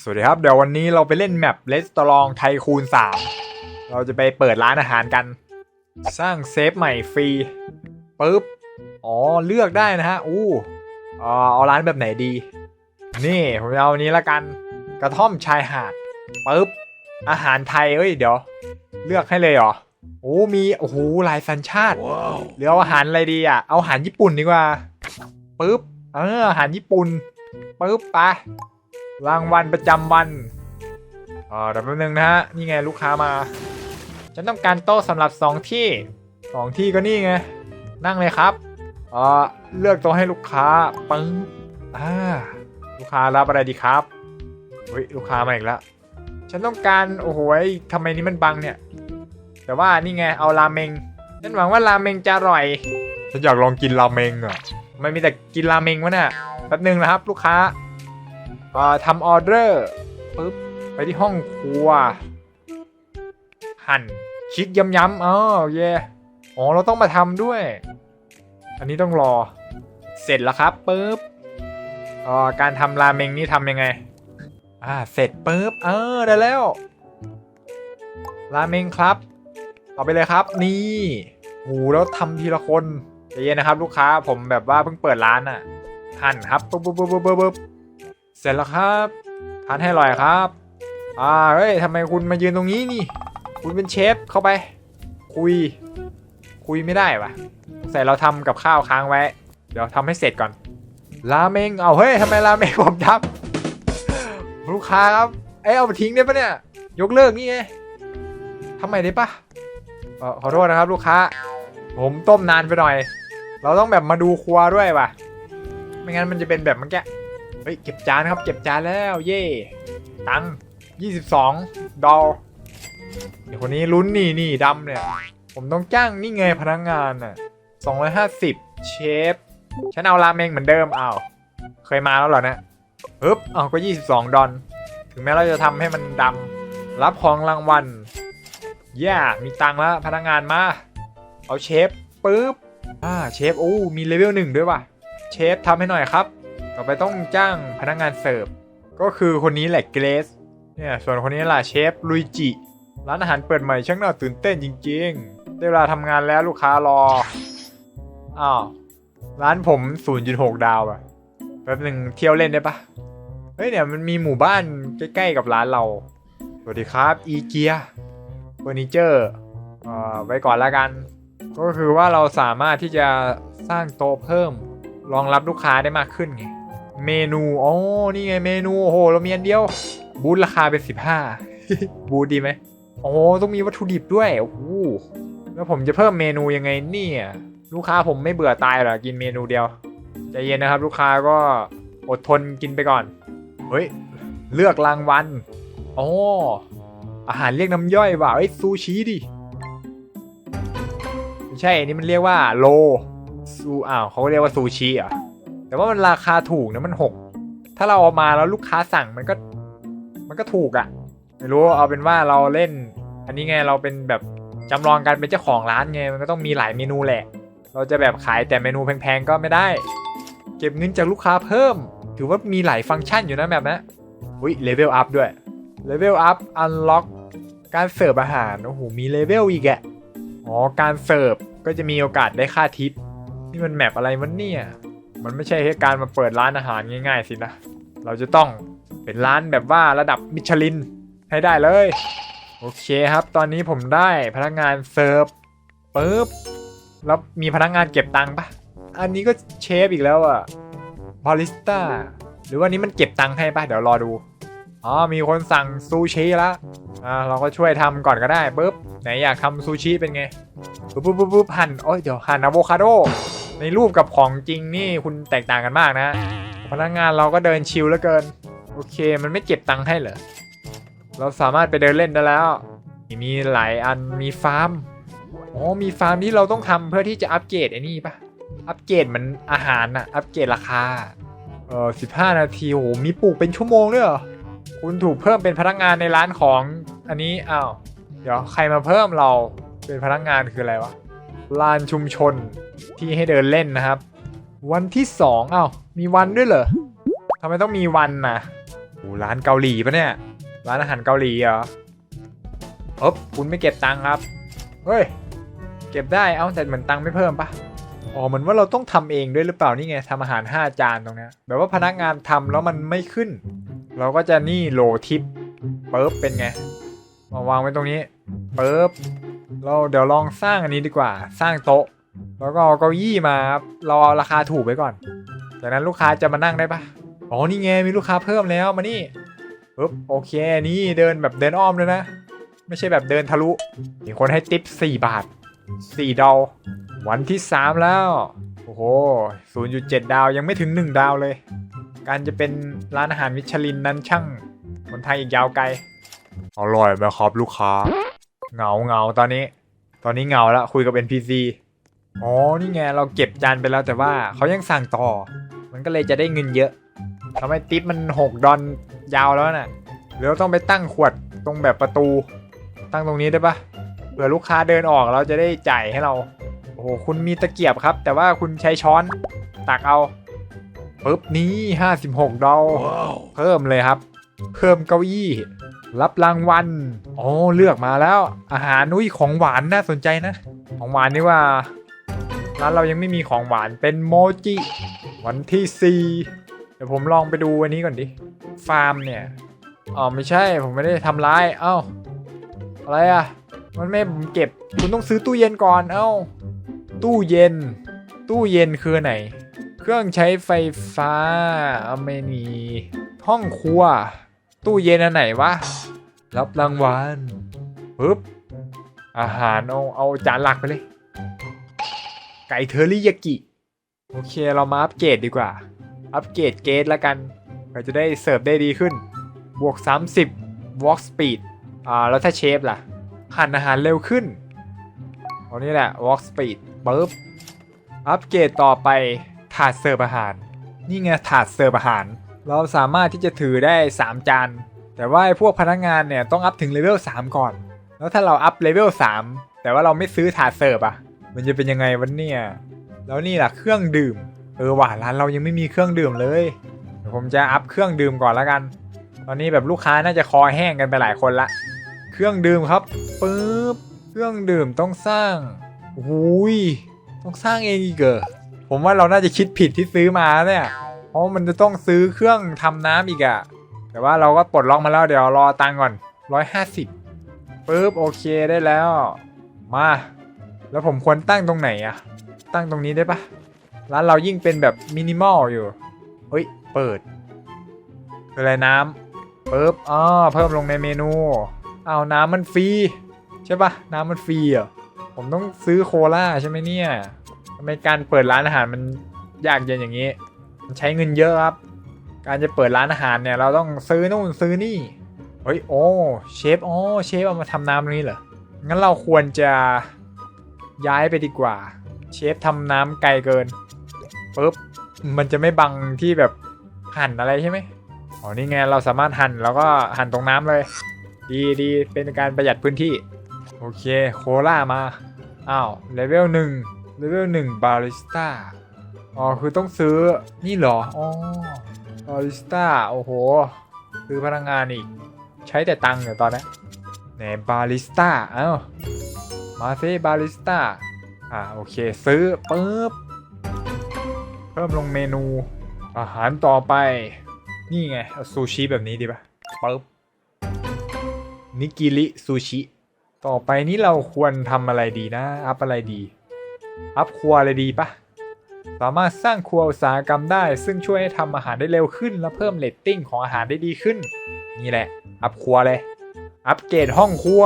สวัสดีครับ เดี๋ยววันนี้เราไปเล่นแมปเลสตอรองไทคูน3เราจะไปเปิดร้านอาหารกัน สร้างเซฟใหม่ฟรีปึ๊บ อ๋อ เลือกได้นะฮะ อู้เอ่อเอาร้านแบบไหนดี นี่ผมจะเอาอันนี้ละกัน กระท่อมชายหาดปึ๊บ อาหารไทย เอ้ย เดี๋ยว เลือกให้เลยเหรอ โอ้ มี โอ้โห หลายสัญชาติหรือเอาอาหารอะไรดีอะ เอาอาหารญี่ปุ่นดีกว่าปึ๊บ เออ อาหารญี่ปุ่นปึ๊บไป รางวัลประจำวันเอ่อเดี๋ยวแป๊บนึงนะฮะ นี่ไงลูกค้ามา ฉันต้องการโต๊ะสำหรับสองที่สองที่ก็นี่ไง นั่งเลยครับเอ่อเลือกโต๊ะให้ลูกค้าปึ้งอ่าลูกค้ารับอะไรดีครับเฮ้ยลูกค้ามาอีกแล้วฉันต้องการโอ้โหยทำไมนี่มันบังเนี่ย แต่ว่านี่ไงเอาราเมง ฉันหวังว่าราเมงจะอร่อย ฉันอยากลองกินราเมงอะ มันมีแต่กินราเมงวะเนี่ยแป๊บนึงนะครับ ลูกค้าเอ่อ ทำออเดอร์ปุ๊บไปที่ห้องครัว หั่นคลิกย้ำๆอ๋อเย่อ๋อเราต้องมาทำด้วย อันนี้ต้องรอ เสร็จแล้วครับปุ๊บออการทำราเมงนี่ทำยังไง อ่าเสร็จปุ๊บเออได้แล้วราเมงครับ ต่อไปเลยครับ นี่โหแล้วทำทีละคนใจเย็นนะครับ ลูกค้าผมแบบว่าเพิ่งเปิดร้านอะ หั่นครับปุ๊บปุ๊บปุ๊บปุ๊บปุ๊บ เสร็จแล้วครับทานให้อร่อยครับ อ่าเฮ้ยทำไมคุณมายืนตรงนี้นี่ คุณเป็นเชฟเข้าไป คุย คุยไม่ได้วะใส่เราทำกับข้าวค้างไว้ เดี๋ยวทำให้เสร็จก่อนราเมงเอาเฮ้ยทำไมราเมงผมทับลูกค้าครับเอ้เอาไปทิ้งได้ปะเนี่ย ยกเลิกนี่ไงทำไมได้ปะเอ่อขอโทษนะครับลูกค้า ผมต้มนานไปหน่อย เราต้องแบบมาดูครัวด้วยว่ะ ไม่งั้นมันจะเป็นแบบเมื่อกี้ เฮ้ยเก็บจานครับ เก็บจานแล้วเย่ตังยี่สิบสองดอลเดี๋ยวคนนี้ลุ้นนี่นี่ดำเนี่ย ผมต้องจ้างนี่ไงพนักงงานอะสองร้อยห้าสิบเชฟ ฉันเอาราเมงเหมือนเดิมเอาเคยมาแล้วเหรอเนะปึ๊บอ้าก็ยี่สิบสองดอลถึงแม้เราจะทำให้มันดำรับของรางวัลแย่มีตังแล้วพนักงานมา เอาเชฟปึ๊บอ่าเชฟโอ้มีเลเวลหนึ่งด้วยว่ะ เชฟทำให้หน่อยครับ ต่อไปต้องจ้างพนักงานเสิร์ฟ ก็คือคนนี้แหละเกรซเนี่ยส่วนคนนี้ล่ะเชฟลุยจิ ร้านอาหารเปิดใหม่ช่างน่าตื่นเต้นจริงๆได้เวลาทำงานแล้วลูกค้ารอ อ้าว ร้านผม 0.6 ดาวอะแป๊บหนึ่งเที่ยวเล่นได้ปะเฮ้ยเนี่ยมันมีหมู่บ้านใกล้ๆกับร้านเรา สวัสดีครับอีเกียเฟอร์นิเจอร์เอ่อไว้ก่อนละกัน ก็คือว่าเราสามารถที่จะสร้างโต๊ะเพิ่ม รองรับลูกค้าได้มากขึ้นไง เมนูอ๋อนี่ไงเมนูโอ้โหเรามีอันเดียว บูธราคาเป็น15บูธดีไหมโอ้ต้องมีวัตถุดิบด้วยโอ้โหแล้วผมจะเพิ่มเมนูยังไงเนี่ยลูกค้าผมไม่เบื่อตายหรอกินเมนูเดียวใจเย็นนะครับ ลูกค้าก็อดทนกินไปก่อน เฮ้ย เลือกรางวัลอ๋ออาหารเรียกน้ำย่อยว่ะเอ้ยซูชิดิไม่ใช่อันนี้มันเรียกว่าโลซูอ้าวเขาเรียกว่าซูชิอะ แต่ว่ามันราคาถูกนะมันหกถ้าเราเอามาแล้วลูกค้าสั่งมันก็ มันก็ถูกอะ่ะ ไม่รู้เอาเป็นว่าเราเล่น อันนี้ไงเราเป็นแบบจำลองการเป็นเจ้าของร้านไงมันก็ต้องมีหลายเมนูแหละ เราจะแบบขายแต่เมนูแพงๆก็ไม่ได้ เก็บเงินจากลูกค้าเพิ่ม ถือว่ามีหลายฟังก์ชันอยู่นะแบบนะอุ้ยเลเวลอัพด้วยเลเวลอัพอันล็อกการเสิร์ฟอาหารโอ้โหมีเลเวลอีกอะอ๋อการเสิร์ฟก็จะมีโอกาสได้ค่าทิปนี่มันแมปอะไรมันเนี่ย มันไม่ใช่แค่การมาเปิดร้านอาหารง่ายๆสินะ เราจะต้องเป็นร้านแบบว่าระดับมิชลินให้ได้เลย โอเคครับ ตอนนี้ผมได้พนักงานเสิร์ฟปึ๊บ แล้วมีพนักงานเก็บตังค์ปะอันนี้ก็เชฟอีกแล้วอะบาริสต้า หรือว่านี้มันเก็บตังค์ให้ปะเดี๋ยวรอดู อ๋อ มีคนสั่งซูชิแล้วอ่า เราก็ช่วยทำก่อนก็ได้ปึ๊บ ไหนอยากทำซูชิเป็นไงปุ๊บปุ๊บปุ๊บปุ๊บหั่นโอ้ยเดี๋ยวหั่นอะโวคาโด ในรูปกับของจริงนี่คุณแตกต่างกันมากนะพนักงานเราก็เดินชิลเหลือเกิน โอเค มันไม่เก็บตังค์ให้เหรอ เราสามารถไปเดินเล่นได้แล้ว มีหลายอันมีฟาร์มอ๋อมีฟาร์มที่เราต้องทำเพื่อที่จะอัปเกรดไอ้นี่ปะอัปเกรดมันอาหารอะอัปเกรดราคาเออสิบห้านาทีโหมีปลูกเป็นชั่วโมงด้วยเหรอคุณถูกเพิ่มเป็นพนักงานในร้านของอันนี้อ้าวเดี๋ยวใครมาเพิ่มเราเป็นพนักงานคืออะไรวะ ลานชุมชนที่ให้เดินเล่นนะครับ วันที่สองอ้ามีวันด้วยเหรอทำไมต้องมีวันนะโอ้ร้านเกาหลีปะเนี่ย ร้านอาหารเกาหลีเหรอเอ๊บคุณไม่เก็บตังค์ครับ เฮ้ย เก็บได้ เอาแต่เหมือนตังค์ไม่เพิ่มปะอ๋อเหมือนว่าเราต้องทำเองด้วยหรือเปล่านี่ไงทำอาหาร 5 จานตรงนี้แบบว่าพนักงานทำแล้วมันไม่ขึ้น เราก็จะนี่โลทิปเปึ๊บเป็นไงมาวางไว้ตรงนี้เปึ๊บ เราเดี๋ยวลองสร้างอันนี้ดีกว่า สร้างโต๊ะ แล้วก็เอาเก้าอี้มาครับเราเอาราคาถูกไว้ก่อน จากนั้นลูกค้าจะมานั่งได้ปะอ๋อนี่ไงมีลูกค้าเพิ่มแล้วมานี่ปึ๊บโอเคนี่เดินแบบเดินอ้อมเลยนะ ไม่ใช่แบบเดินทะลุมีคนให้ติป4 บาท 4ดาววันที่ 3 แล้ว โอ้โห 0.7 ดาวยังไม่ถึง 1 ดาวเลย การจะเป็นร้านอาหารมิชลินนั้นช่างหนทางอีกยาวไกล อร่อยไหมครับลูกค้า เหงาเหงาตอนนี้ ตอนนี้เหงาแล้วคุยกับ NPC อ๋อ นี่ไงเราเก็บจานไปแล้วแต่ว่าเขายังสั่งต่อ มันก็เลยจะได้เงินเยอะทำให้ทิปมัน 6 ดอนยาวแล้วน่ะเดี๋ยวต้องไปตั้งขวดตรงแบบประตู ตั้งตรงนี้ได้ปะเผื่อลูกค้าเดินออกเราจะได้จ่ายให้เรา โอ้โห คุณมีตะเกียบครับ แต่ว่าคุณใช้ช้อนตักเอาปึ๊บนี้ 56 ดอลเพิ่มเลยครับ เพิ่มเก้าอี้ รับรางวัลอ๋อเลือกมาแล้ว อาหารนุ้ยของหวานน่าสนใจนะ ของหวานนี่ว่าร้านเรายังไม่มีของหวานเป็นโมจิวันที่ 4 เดี๋ยวผมลองไปดูอันนี้ก่อนดิ ฟาร์มเนี่ยอ๋อไม่ใช่ผมไม่ได้ทำร้าย เอ้า อะไรอะ มันไม่ผมเก็บ คุณต้องซื้อตู้เย็นก่อน เอ้า ตู้เย็น ตู้เย็นคือไหน เครื่องใช้ไฟฟ้าเอาไม่มีห้องครัว ตู้เย็นอันไหนวะ รับรางวัลปึ๊บ อาหารเอาเอาจานหลักไปเลย ไก่เทอริยากิ โอเคเรามาอัปเกรดดีกว่า อัปเกรดเกรดแล้วกันเพื่อจะได้เสิร์ฟได้ดีขึ้น บวก 30 walk speed อ่าแล้วถ้าเชฟล่ะ หั่นอาหารเร็วขึ้นอันนี้แหละ walk speed ปึ๊บ อัปเกรดต่อไปถาดเสิร์ฟอาหาร นี่ไงถาดเสิร์ฟอาหาร เราสามารถที่จะถือได้ 3 จาน แต่ว่าพวกพนักงานเนี่ยต้องอัพถึงเลเวล3 ก่อน แล้วถ้าเราอัพเลเวล3 แต่ว่าเราไม่ซื้อถาดเสิร์ฟอะมันจะเป็นยังไงวันเนี่ยแล้วนี่ล่ะเครื่องดื่ม เออว่ะร้านเรายังไม่มีเครื่องดื่มเลยเดี๋ยวผมจะอัพเครื่องดื่มก่อนแล้วกัน ตอนนี้แบบลูกค้าน่าจะคอแห้งกันไปหลายคนละ เครื่องดื่มครับปึ๊บเครื่องดื่มต้องสร้างหุยต้องสร้างเองอีกเหรอผมว่าเราน่าจะคิดผิดที่ซื้อมาเนี่ย เพราะมันจะต้องซื้อเครื่องทำน้ำอีกอะแต่ว่าเราก็ปลดล็อกมาแล้วเดี๋ยวรอตังก่อนร้อยห้าสิบปึ๊บโอเคได้แล้ว มา แล้วผมควรตั้งตรงไหนอะตั้งตรงนี้ได้ปะร้านเรายิ่งเป็นแบบมินิมอลอยู่เฮ้ยเปิดออะไรน้ำปึ๊บอ๋อเพิ่มลงในเมนูเอาน้ำมันฟรีใช่ปะน้ำมันฟรีเหรอผมต้องซื้อโคลาใช่ไหมเนี่ยทำไมการเปิดร้านอาหารมันยากเย็นอย่างนี้ ใช้เงินเยอะครับ การจะเปิดร้านอาหารเนี่ยเราต้องซื้อนู่นซื้อนี่ เฮ้ยโอ้เชฟโอ๋อเชฟเอามาทำน้ำตรงนี้เหรอ งั้นเราควรจะย้ายไปดีกว่า เชฟทำน้ำไกลเกินปุ๊บมันจะไม่บังที่แบบหั่นอะไรใช่ไหมอ๋อนี่ไงเราสามารถหั่นแล้วก็หั่นตรงน้ำเลย ดีดีเป็นการประหยัดพื้นที่ โอเคโคล่ามา อ้าวเลเวลหนึ่งเลเวลหนึ่งบาริสต้า อ๋อ คือต้องซื้อนี่เหรอ อ๋อบาริสต้า โอ้โห ซื้อพนักงานอีก ใช้แต่ตังค์เดี๋ยวตอนนี้ไหนบาริสต้า เอ้า มาซิบาริสต้า อ่า โอเค ซื้อปึ๊บ เพิ่มลงเมนู อาหารต่อไป นี่ไง เอาซูชิแบบนี้ดีป่ะปึ๊บ นิกิริซูชิ ต่อไปนี้เราควรทำอะไรดีนะ อัพอะไรดี อัพครัวอะไรดีป่ะ สามารถสร้างครัวอุตสาหกรรมได้ ซึ่งช่วยให้ทำอาหารได้เร็วขึ้น และเพิ่มเรตติ้งของอาหารได้ดีขึ้น นี่แหละ อัพครัวเลย อัปเกรดห้องครัว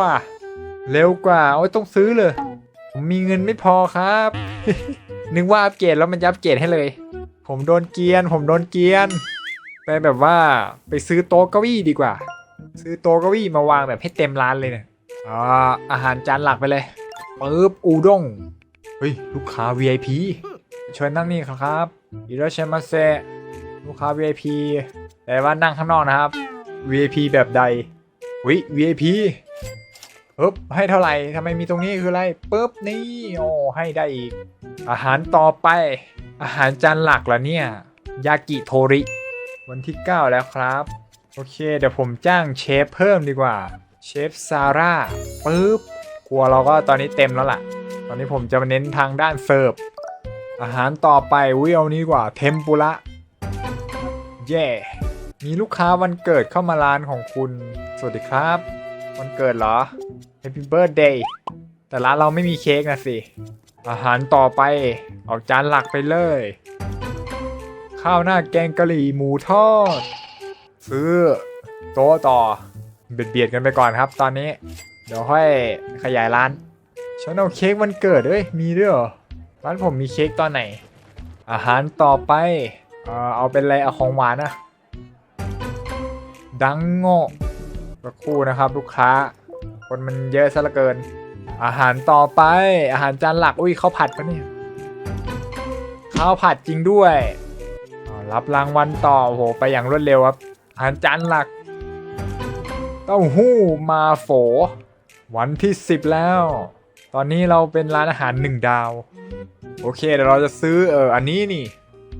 เร็วกว่าโอ้ยต้องซื้อเลย ผมมีเงินไม่พอครับ นึกว่าอัปเกรดแล้วมันจะอัปเกรดให้เลย ผมโดนเกียน ผมโดนเกียน ไปแบบว่าไปซื้อโต๊ะเก้าอี้ดีกว่า ซื้อโต๊ะเก้าอี้มาวางแบบให้เต็มร้านเลยเนี่ยอ่าอาหารจานหลักไปเลยปึ๊บอูด้ง เฮ้ย ลูกค้า VIP เชิญนั่งนี่ครับอิราเชมาเซลูกค้า VIP แต่ว่านั่งข้างนอกนะครับ VIP แบบใดวิ VIP ปึ๊บให้เท่าไหร่ทำไมมีตรงนี้คืออะไรปึ๊บนี่โอ้ให้ได้อีก อาหารต่อไป อาหารจานหลักละเนี่ย ยากิโทริ วันที่ 9 แล้วครับ โอเค เดี๋ยวผมจ้างเชฟเพิ่มดีกว่า เชฟซาร่าปึ๊บครัวเราก็ตอนนี้เต็มแล้วล่ะ ตอนนี้ผมจะมาเน้นทางด้านเสิร์ฟ อาหารต่อไปวิเอานี้กว่าเทมปุระ เย่ มีลูกค้าวันเกิดเข้ามาร้านของคุณ สวัสดีครับ วันเกิดเหรอ Happy Birthday แต่ร้านเราไม่มีเค้กนะสิ อาหารต่อไป ออกจานหลักไปเลย ข้าวหน้าแกงกะหรี่หมูทอด ซื้อ โต๊ะต่อ เบียดเบียดกันไปก่อนครับตอนนี้ เดี๋ยวค่อยขยายร้านฉันเอาเค้กวันเกิดเอ้ย มีด้วยเหรอ ร้านผมมีเค้กตอนไหน อาหารต่อไป เอ่อเอาเป็นอะไรเอาของหวานนะดังโง่สักครู่นะครับ ลูกค้า คนมันเยอะซะเหลือเกิน อาหารต่อไป อาหารจานหลัก อุ้ยข้าวผัดปะเนี่ยข้าวผัดจริงด้วยอ่ารับรางวัลต่อโอ้โหไปอย่างรวดเร็วครับ อาหารจานหลัก เต้าหู้มาโฝ วันที่10แล้ว ตอนนี้เราเป็นร้านอาหารหนึ่งดาว โอเคเดี๋ยวเราจะซื้อเอออันนี้นี่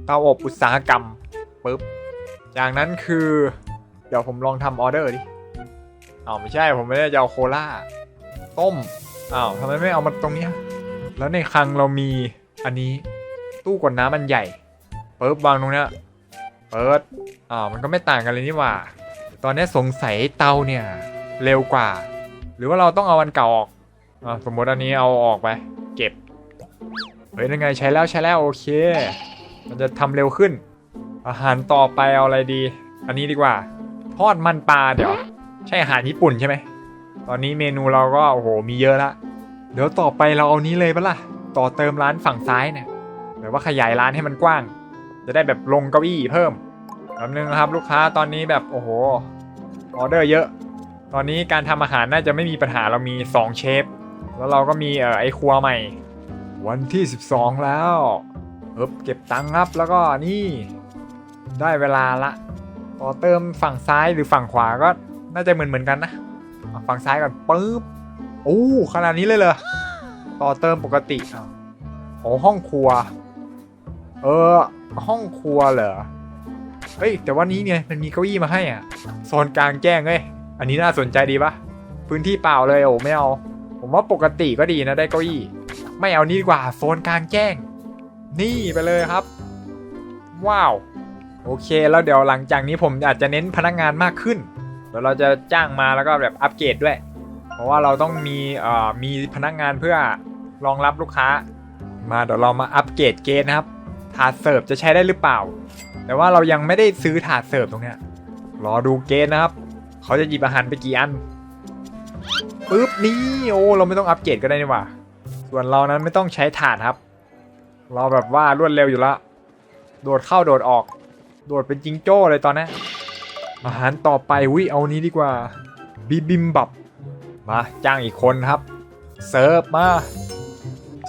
เตาอบอุตสาหกรรมปึ๊บจากนั้นคือ เดี๋ยวผมลองทำออเดอร์ดิอ้าวไม่ใช่ผมไม่ได้จะเอาโคลาต้มอ้าวทำไมไม่เอามาตรงนี้ แล้วในคลังเรามีอันนี้ตู้กดน้ำมันใหญ่ปึ๊บวางตรงเนี้ยเปิดอ้าวมันก็ไม่ต่างกันเลยนี่หว่า ตอนนี้สงสัยเตาเนี่ย เร็วกว่า หรือว่าเราต้องเอาอันเก่าออก อ่าสมมติอันนี้เอาออกไป เก็บ เฮ้ยยังไงใช้แล้วใช้แล้วโอเค มันจะทำเร็วขึ้น อาหารต่อไปเอาอะไรดี อันนี้ดีกว่า ทอดมันปลาเดี๋ยว ใช่อาหารญี่ปุ่นใช่ไหม ตอนนี้เมนูเราก็โอ้โหมีเยอะละ เดี๋ยวต่อไปเราเอานี้เลยปะล่ะ ต่อเติมร้านฝั่งซ้ายเนี่ยแบบว่าขยายร้านให้มันกว้าง จะได้แบบลงเก้าอี้เพิ่มแป๊บนึงนะครับ ลูกค้าตอนนี้แบบโอ้โหออเดอร์เยอะ ตอนนี้การทำอาหารน่าจะไม่มีปัญหาเรามี 2 เชฟ แล้วเราก็มีเอ่อไอครัวใหม่ วันที่ 12 แล้วเอบเก็บตังค์ครับแล้วก็นี่ได้เวลาละต่อเติมฝั่งซ้ายหรือฝั่งขวาก็น่าจะเหมือนเหมือนกันนะฝั่งซ้ายก่อนปึ๊บโอ้ขนาดนี้เลยเหรอต่อเติมปกติโอ้ห้องครัว เออ ห้องครัวเหรอเฮ้ยแต่ว่านี้เนี่ยมันมีเก้าอี้มาให้อะโซนกลางแจ้งเอ้ยอันนี้น่าสนใจดีปะพื้นที่เปล่าเลยโอ้ไม่เอา ผมว่าปกติก็ดีนะได้เก้าอี้ ไม่เอานี่ดีกว่าโซนกลางแจ้ง นี่ไปเลยครับ ว้าว โอเค แล้วเดี๋ยวหลังจากนี้ผมอาจจะเน้นพนักงานมากขึ้นเดี๋ยวเราจะจ้างมาแล้วก็แบบอัปเกรดด้วย เพราะว่าเราต้องมีเอ่อมีพนักงานเพื่อรองรับลูกค้า มาเดี๋ยวเรามาอัปเกรดเกณฑ์นะครับ ถาดเสิร์ฟจะใช้ได้หรือเปล่า แต่ว่าเรายังไม่ได้ซื้อถาดเสิร์ฟตรงเนี้ยรอดูเกณฑ์นะครับ เขาจะหยิบอาหารไปกี่อัน ปึ๊บนี่โอ้เราไม่ต้องอัปเกรดก็ได้นี่หว่าส่วนเรานั้นไม่ต้องใช้ถาดครับ เราแบบว่ารวดเร็วอยู่ล้วโดดเข้าโดดออก โดดเป็นจิงโจ้เลยตอนนี้อาหารต่อไปวิเอานี้ดีกว่าบิบิมบับมาจ้างอีกคนครับ เสิร์ฟมา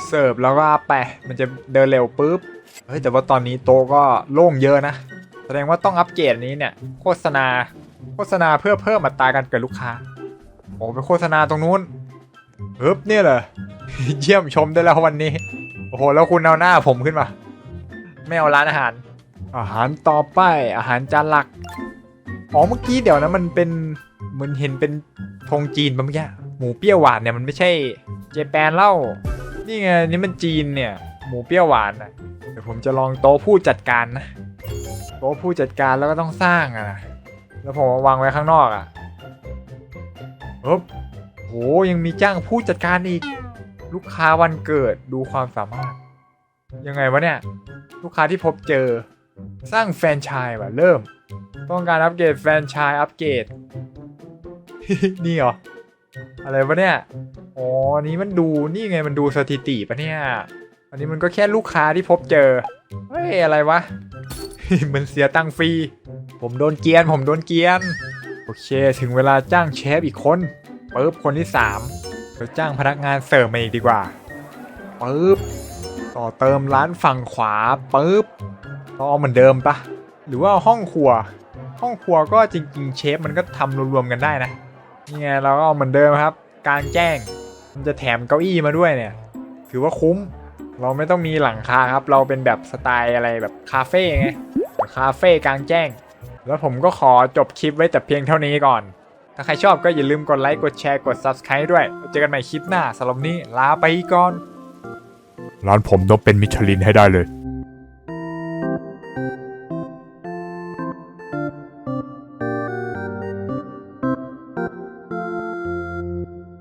เสิร์ฟแล้วก็ไปมันจะเดินเร็วปุ๊บเฮ้ยแต่ว่าตอนนี้โตก็โล่งเยอะนะ แสดงว่าต้องอัปเกรดนนี้เนี่ย โฆษณา โฆษณาเพื่อเพิ่มอัตราการเกิดลูกค้า โอ้เป็นโฆษณาตรงนู้นฮึบเนี่ยเหรอ เยี่ยมชมได้แล้ววันนี้ โอ้โห แล้วคุณเอาหน้าผมขึ้นมา ไม่เอาร้านอาหาร อาหารต่อไป อาหารจานหลัก อ๋อ เมื่อกี้เดี๋ยวนะมันเป็นเหมือนเห็นเป็นธงจีนปะเมื่อกี้ หมูเปรี้ยวหวานเนี่ยมันไม่ใช่เจแปนเล่า นี่ไงนี่มันจีนเนี่ย หมูเปรี้ยวหวานนะเดี๋ยวผมจะลองโต๊ะผู้จัดการนะ โต๊ะผู้จัดการแล้วก็ต้องสร้างอะนะแล้วผมเอาวางไว้ข้างนอกอะ ฮึบโหยังมีจ้างผู้จัดการอีก ลูกค้าวันเกิดดูความสามารถ ยังไงวะเนี่ย ลูกค้าที่พบเจอ สร้างแฟนชส์ว่ะเริ่ม ต้องการอัปเกรดแฟนชส์อัปเกรดนี่เหรอ อะไรวะเนี่ย อ๋อนี้มันดูนี่ไงมันดูสถิติปะเนี่ย อันนี้มันก็แค่ลูกค้าที่พบเจอ เฮ้ย อะไรวะ มันเสียตังค์ฟรี ผมโดนเกียน ผมโดนเกียน โอเค ถึงเวลาจ้างเชฟอีกคนปึ๊บคนที่สามเราจ้างพนักงานเสิร์ฟมาอีกดีกว่าปึ๊บต่อเติมร้านฝั่งขวาปึ๊บก็เอเหมือนเดิมปะหรือว่าห้องครัว ห้องครัวก็จริง ๆ เชฟมันก็ทำรวมๆกันได้นะนี่ไงเราก็เอาเหมือนเดิมครับ กลางแจ้ง มันจะแถมเก้าอี้มาด้วยเนี่ย ถือว่าคุ้ม เราไม่ต้องมีหลังคาครับ เราเป็นแบบสไตล์อะไรแบบคาเฟ่ไงคาเฟ่กลางแจ้ง แล้วผมก็ขอจบคลิปไว้แต่เพียงเท่านี้ก่อน ถ้าใครชอบก็อย่าลืมกดไลค์กดแชร์กด Subscribe ด้วย เจอกันใหม่คลิปหน้าสำหรับนนี้ลาไปก่อน ร้านผมต้องเป็นมิชลินให้ได้เลย